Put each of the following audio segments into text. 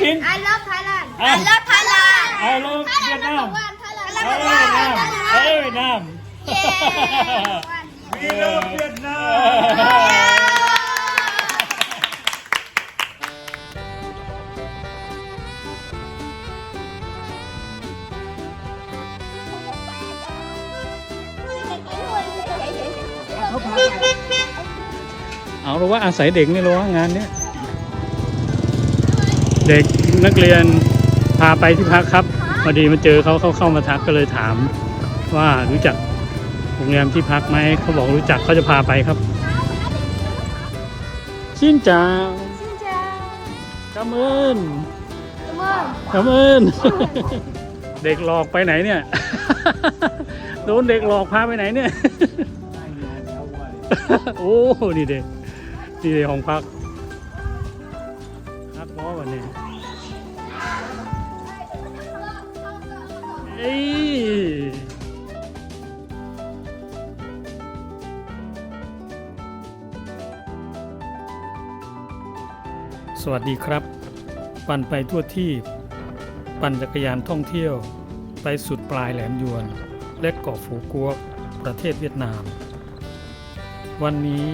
ชิน I love Thailand I love Thailand I love Vietnam Thailand เอ้ยเวียดนามเอ้ยเวียดนาม We love Vietnam เอาหรือว่าอาศัยเด็กนี่หรอวะงานเนี้ย เด็กนักเรียนพาไปที่พักครับพอดีมาเจอเขาเขาเข้ามาทักก็เลยถาม ว่ารู้จักโรงแรมที่พักไหมเขาบอกรู้จักเขาจะพาไปครับ ชินจางกำเอิญกำเอิญเด็กหลอกไปไหนเนี่ย โดนเด็กหลอกพาไปไหนเนี่ย โอ้ นี่เด็กนี่เด็กของพัก นี่เอ้ยสวัสดีครับ ปั่นไปทั่วที่ ปั่นจักรยานท่องเที่ยว ไปสุดปลายแหลมยวน และเกาะฟูกวกประเทศเวียดนาม วันนี้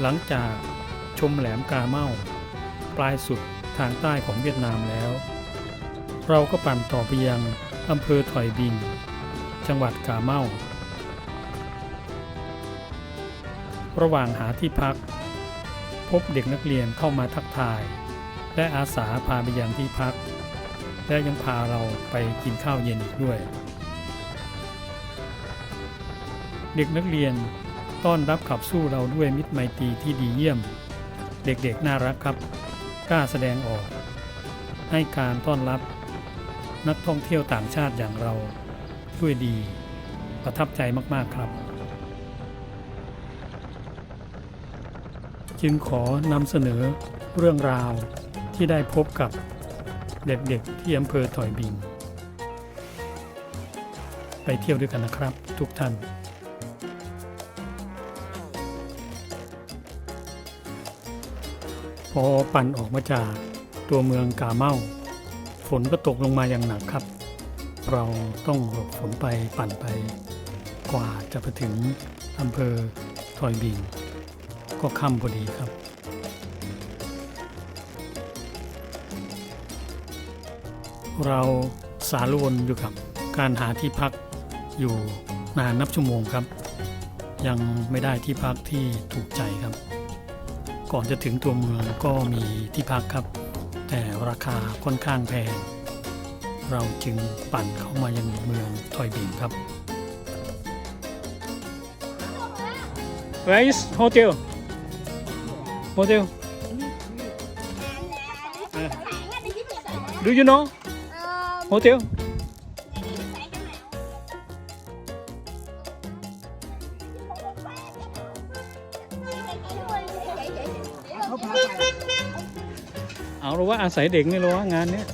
หลังจากชมแหลมกาเมา ปลายสุด ทางใต้ของเวียดนามแล้ว เราก็ปั่นต่อไปยังอำเภอถอยบินจังหวัดกาเมา ระหว่างหาที่พัก พบเด็กนักเรียนเข้ามาทักทาย และอาสาพาไปยังที่พัก และยังพาเราไปกินข้าวเย็นอีกด้วย เด็กนักเรียนต้อนรับขับสู้เราด้วยมิตรไมตรีที่ดีเยี่ยม เด็กๆน่ารักครับ กล้าแสดงออก ให้การต้อนรับนักท่องเที่ยวต่างชาติอย่างเราด้วยดี ประทับใจมาก ๆ ครับ จึงขอนำเสนอเรื่องราวที่ได้พบกับเด็ก ๆ ที่อำเภอถอยบินไปเที่ยวด้วยกันนะครับ ทุกท่าน พอปั่นออกมาจากตัวเมืองกาเมาฝนก็ตกลงมาอย่างหนักครับ เราต้องหลบฝนไปปั่นไป กว่าจะไปถึงอำเภอทอยบินก็ค่ำพอดีครับ เราสารวนอยู่กับการหาที่พักอยู่นานนับชั่วโมงครับ ยังไม่ได้ที่พักที่ถูกใจครับ ก่อนจะถึงตัวเมืองก็มีที่พักครับ แต่ราคาค่อนข้างแพง เราจึงปั่นเข้ามายังเมืองทอยบินครับ Where is hotel? Hotel? Do you know hotel? เอาหรือว่าอาศัยเด็กนี่หรอวะงานเนี้ย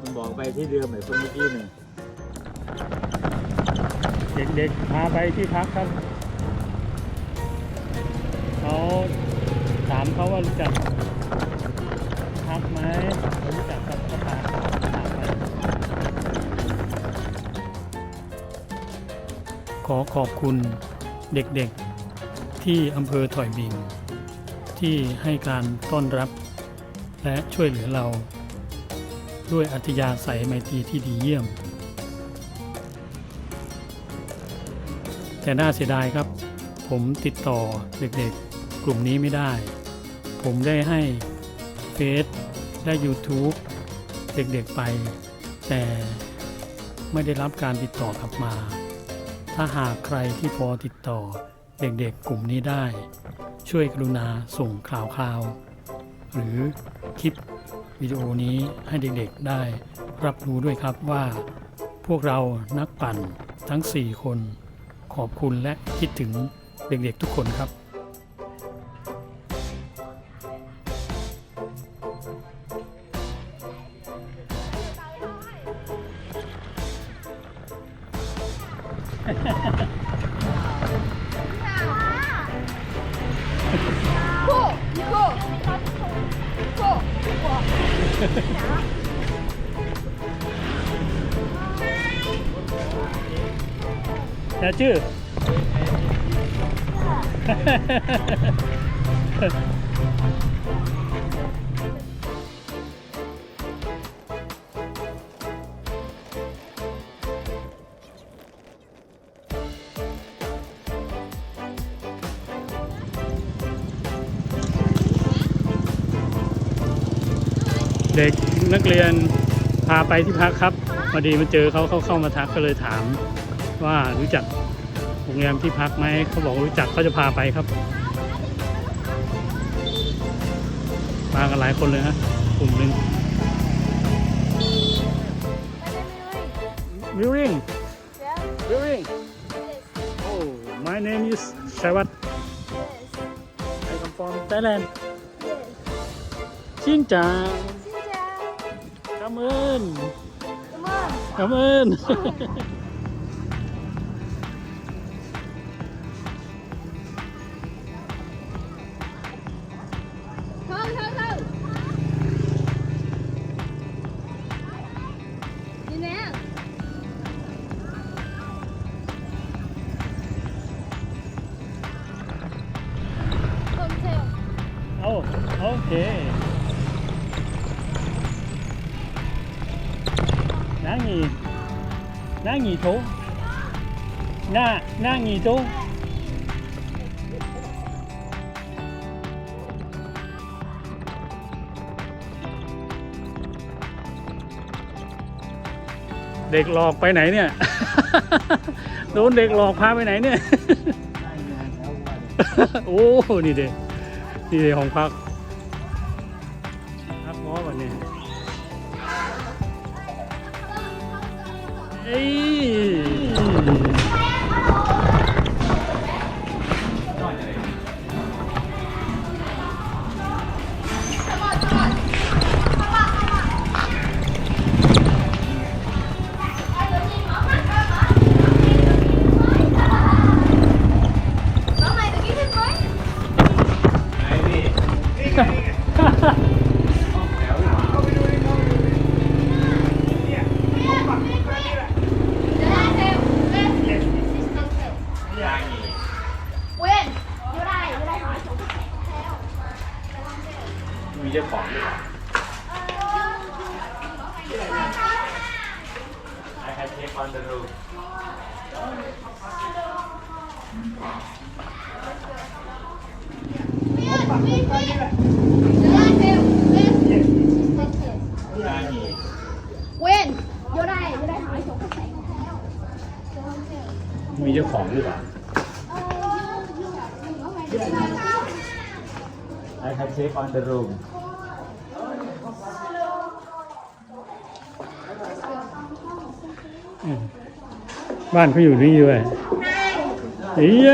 มันบอกไปที่เดิมไอ้คนเมื่อกี้หนึ่งเด็กๆพาไปที่พักครับเขาถามเขาว่ารู้จักพัก ขอขอบคุณเด็กๆ ที่อำเภอถอยบิง ที่ให้การต้อนรับ และช่วยเหลือเรา ด้วยอัธยาศัยไมตรีที่ดีเยี่ยม แต่น่าเสียดายครับ ผมติดต่อเด็กๆ กลุ่มนี้ไม่ได้ ผมได้ให้เฟซและ YouTube เด็กๆไป แต่ไม่ได้รับการติดต่อกลับมา ถ้าหากใครที่พอติดต่อเด็กๆกลุ่มนี้ได้ ช่วยกรุณาส่งข่าวคราว หรือคลิปวิดีโอนี้ให้เด็กๆได้รับรู้ด้วยครับว่า พวกเรานักปั่นทั้ง 4 คน ขอบคุณและคิดถึงเด็กๆทุกคนครับ อย่ชื่อ เด็กนักเรียนพาไปที่พักครับพอดีมาเจอเขาเขาเข้ามาทักก็เลยถาม ว่ารู้จักโรงแรมที่พักไหมเขาบอกรู้จักเขาจะพาไปครับมากันหลายคนเลยฮะกลุ่มหนึ่ง Viewing Viewing Oh my name is Sawat I come from Thailand Xin chào Cảm ơn Cảm ơn Thôi Oh okay Nã nhì Nã nhì thú Na Na nhì thú เด็กหลอกไปไหนเนี่ย โดนเด็กหลอกพาไปไหนเนี่ย โอ้ นี่เด็ก นี่เด็กของพักพักง้อวันนี้เอ้ย เว้นโยได้โยได้หายสงสัยมีเจ้าของหรือเปล่า I have take on the room อืมบ้านเขาอยู่นี่ด้วยเฮีย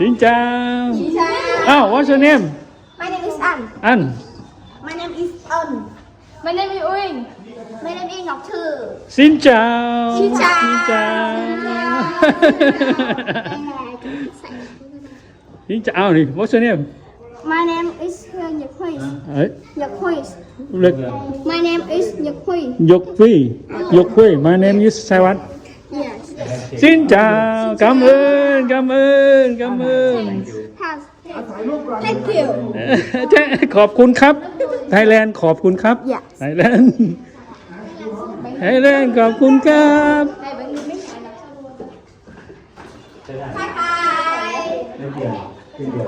สินจ้าอ้าว what's your name My name is An. อัน My name is An. My name is Uing My name is Ngọc Thư. สินจ้าสินจ้าสินจ้าสินจ้าอ้าวนี่ what's your name My name is Nhật Huy. เอ้ย Nhật Huy. เล็ก My name is Nhật Huy. ยกพี่ยกพี่ my name is ส วัสด Yes. สินจ้า cảm ơn cảm ơn cảm ơn Has. Thank you. ขอบคุณครับ ไทยแลนด์ขอบคุณครับ Yes. ไทยแลนด์ไทยแลนด์ขอบคุณครับ Hi hi. เล่นเดีย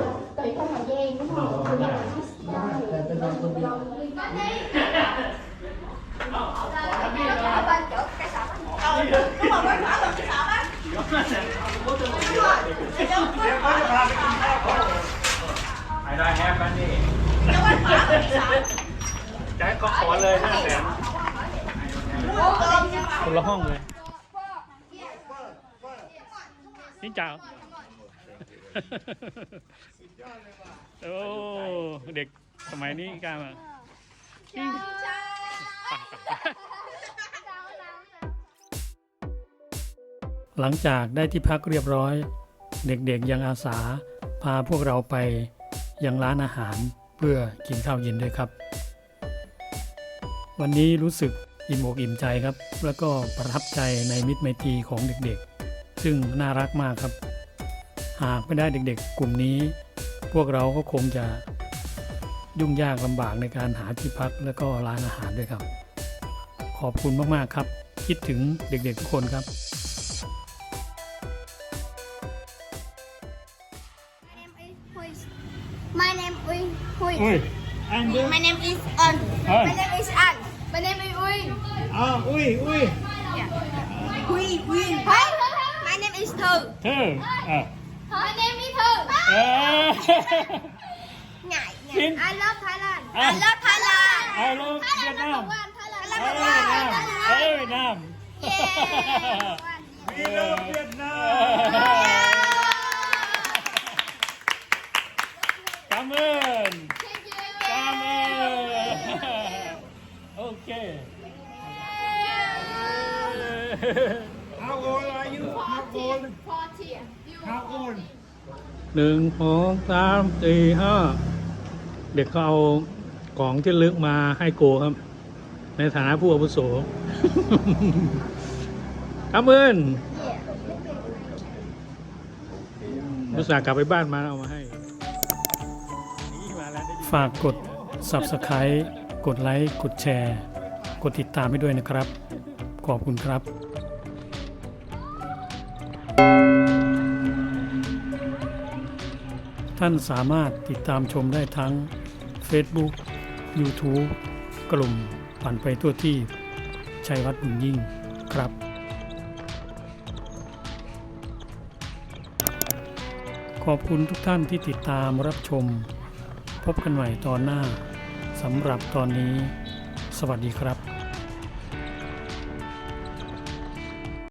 วเล่นเดียว I don't have money ใจก็ขอเลยห้าแสนคนละห้องเลยนี่จ้าโอ้ เด็กสมัยนี้กล้าม หลังจากได้ที่พักเรียบร้อย เด็กๆยังอาสา พาพวกเราไปยังร้านอาหารเพื่อกินข้าวเย็นด้วยครับ วันนี้รู้สึกอิ่มอกอิ่มใจครับ แล้วก็ประทับใจในมิตรไมตรีของเด็กๆ ซึ่งน่ารักมากครับ หากไม่ได้เด็กๆ กลุ่มนี้ พวกเราก็คงจะยุ่งยากลำบากในการหาที่พักและก็ร้านอาหารด้วยครับ ขอบคุณมากๆครับ คิดถึงเด็กๆทุกคนครับ is Hui อุ้ยอันเดอร์ My name is An An. My name is An My name is Uy อ้าวอุ้ยอุ้ย Hui Win Hey My name is Thư เธออะ My name is Thư เออ Ngại Win. ngại I love Thailand An. I love Thailand ไอ้ลูกเวียดนาม Thailand เอ้ย number How old are you? How old? How old? หนึ่งสองสามสี่ห้าเด็กเขาเอาของที่ลึกมาให้โกครับ ในฐานะผู้อาวุโสครับเอินมุตส่าห์กลับไปบ้านมาเอามาให้ ฝากกด Subscribe กดไลค์ กดแชร์ กดติดตามให้ด้วยนะครับ ขอบคุณครับท่านสามารถติดตามชมได้ทั้ง Facebook YouTube กลุ่มปั่นไปทั่วที่ชัยวัฒน์บุญยิ่งครับ ขอบคุณทุกท่านที่ติดตามรับชม พบกันใหม่ตอนหน้าสำหรับตอนนี้ สวัสดีครับ